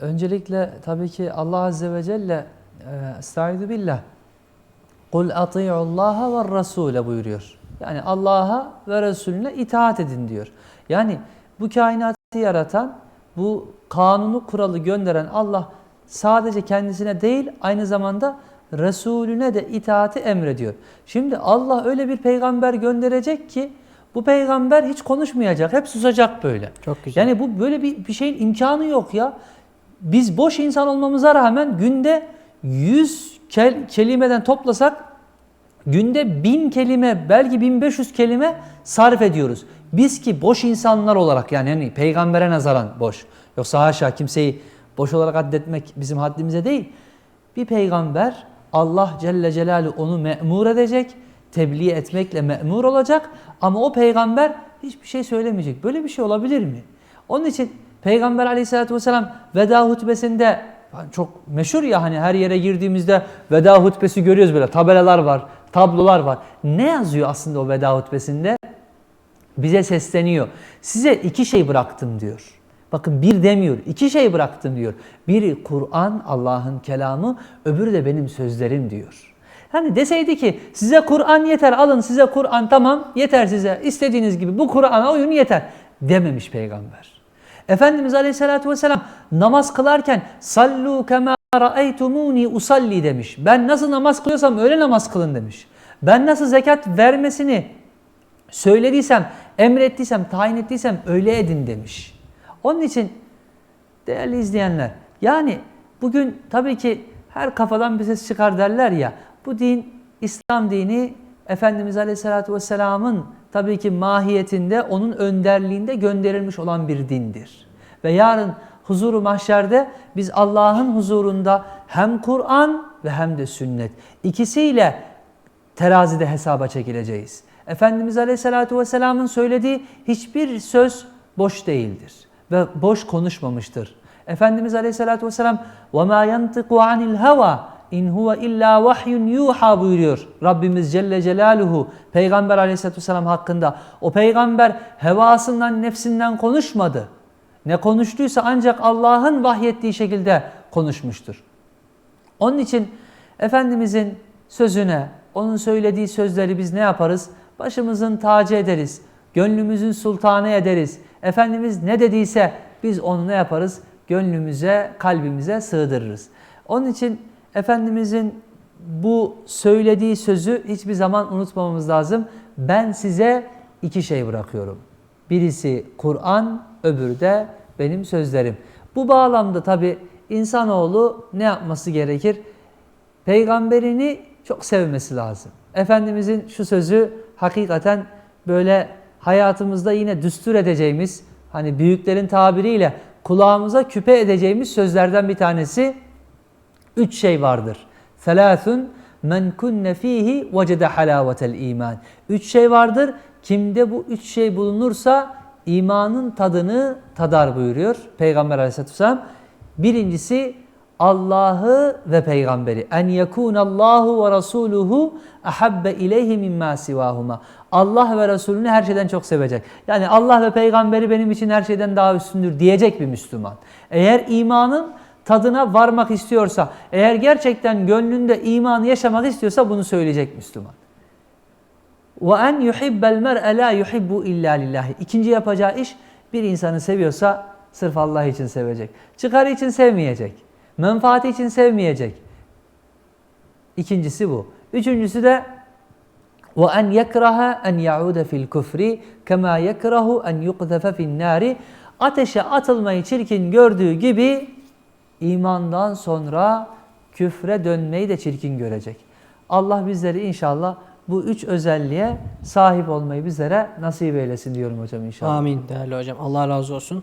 Öncelikle tabii ki Allah Azze ve Celle e, Estaizu billah Kul ati'ullaha ve rasule buyuruyor. Yani Allah'a ve Resulüne itaat edin diyor. Yani bu kainatı yaratan, bu kanunu kuralı gönderen Allah sadece kendisine değil aynı zamanda Resulüne de itaati emrediyor. Şimdi Allah öyle bir peygamber gönderecek ki bu peygamber hiç konuşmayacak, hep susacak böyle. Çok güzel. Yani bu böyle bir, bir şeyin imkanı yok ya. Biz boş insan olmamıza rağmen günde 100 kel- kelimeden toplasak günde 1000 kelime belki 1500 kelime sarf ediyoruz. Biz ki boş insanlar olarak yani hani peygambere nazaran boş. Yoksa haşa kimseyi boş olarak addetmek bizim haddimize değil. Bir peygamber Allah Celle Celaluhu onu memur edecek, tebliğ etmekle memur olacak ama o peygamber hiçbir şey söylemeyecek. Böyle bir şey olabilir mi? Onun için Peygamber Aleyhisselatü Vesselam veda hutbesinde çok meşhur ya hani her yere girdiğimizde veda hutbesi görüyoruz böyle tabelalar var, tablolar var. Ne yazıyor aslında o veda hutbesinde? bize sesleniyor. Size iki şey bıraktım diyor. Bakın bir demiyor, iki şey bıraktım diyor. Biri Kur'an, Allah'ın kelamı, öbürü de benim sözlerim diyor. Hani deseydi ki size Kur'an yeter, alın size Kur'an tamam yeter size. istediğiniz gibi bu Kur'an'a uyun yeter dememiş peygamber. Efendimiz Aleyhisselatü Vesselam namaz kılarken sallu kema ra'eytumuni usalli demiş. Ben nasıl namaz kılıyorsam öyle namaz kılın demiş. Ben nasıl zekat vermesini söylediysem, emrettiysem, tayin ettiysem öyle edin demiş. Onun için değerli izleyenler yani bugün tabii ki her kafadan bir ses çıkar derler ya bu din İslam dini Efendimiz Aleyhisselatü Vesselam'ın tabii ki mahiyetinde onun önderliğinde gönderilmiş olan bir dindir. Ve yarın huzuru mahşerde biz Allah'ın huzurunda hem Kur'an ve hem de sünnet ikisiyle terazide hesaba çekileceğiz. Efendimiz Aleyhisselatü Vesselam'ın söylediği hiçbir söz boş değildir ve boş konuşmamıştır. Efendimiz Aleyhisselatü Vesselam وَمَا يَنْتِقُ عَنِ الْهَوَى İn huve illa vahyun yuha buyuruyor Rabbimiz Celle Celaluhu Peygamber aleyhissalatü vesselam hakkında. O peygamber hevasından nefsinden konuşmadı. Ne konuştuysa ancak Allah'ın vahyettiği şekilde konuşmuştur. Onun için Efendimizin sözüne, onun söylediği sözleri biz ne yaparız? Başımızın tacı ederiz, gönlümüzün sultanı ederiz. Efendimiz ne dediyse biz onu ne yaparız? Gönlümüze, kalbimize sığdırırız. Onun için Efendimizin bu söylediği sözü hiçbir zaman unutmamamız lazım. Ben size iki şey bırakıyorum. Birisi Kur'an, öbürü de benim sözlerim. Bu bağlamda tabi insanoğlu ne yapması gerekir? Peygamberini çok sevmesi lazım. Efendimizin şu sözü hakikaten böyle hayatımızda yine düstur edeceğimiz, hani büyüklerin tabiriyle kulağımıza küpe edeceğimiz sözlerden bir tanesi üç şey vardır. Selâthun men kunne fihi vecede halâvetel iman. Üç şey vardır. Kimde bu üç şey bulunursa imanın tadını tadar buyuruyor Peygamber Aleyhisselatü Vesselam. Birincisi Allah'ı ve peygamberi. En yekunallahu ve rasuluhu ahabbe ileyhi mimma sivahuma. Allah ve Resulünü her şeyden çok sevecek. Yani Allah ve peygamberi benim için her şeyden daha üstündür diyecek bir Müslüman. Eğer imanın tadına varmak istiyorsa, eğer gerçekten gönlünde imanı yaşamak istiyorsa bunu söyleyecek Müslüman. Ve en yuhibbel mer'e la yuhibbu illa lillahi. İkinci yapacağı iş bir insanı seviyorsa sırf Allah için sevecek. Çıkarı için sevmeyecek. Menfaati için sevmeyecek. İkincisi bu. Üçüncüsü de ve en yekraha en yaude fil küfri kema yekrahu en yukzefe fin nari. Ateşe atılmayı çirkin gördüğü gibi imandan sonra küfre dönmeyi de çirkin görecek. Allah bizleri inşallah bu üç özelliğe sahip olmayı bizlere nasip eylesin diyorum hocam inşallah. Amin değerli hocam. Allah razı olsun.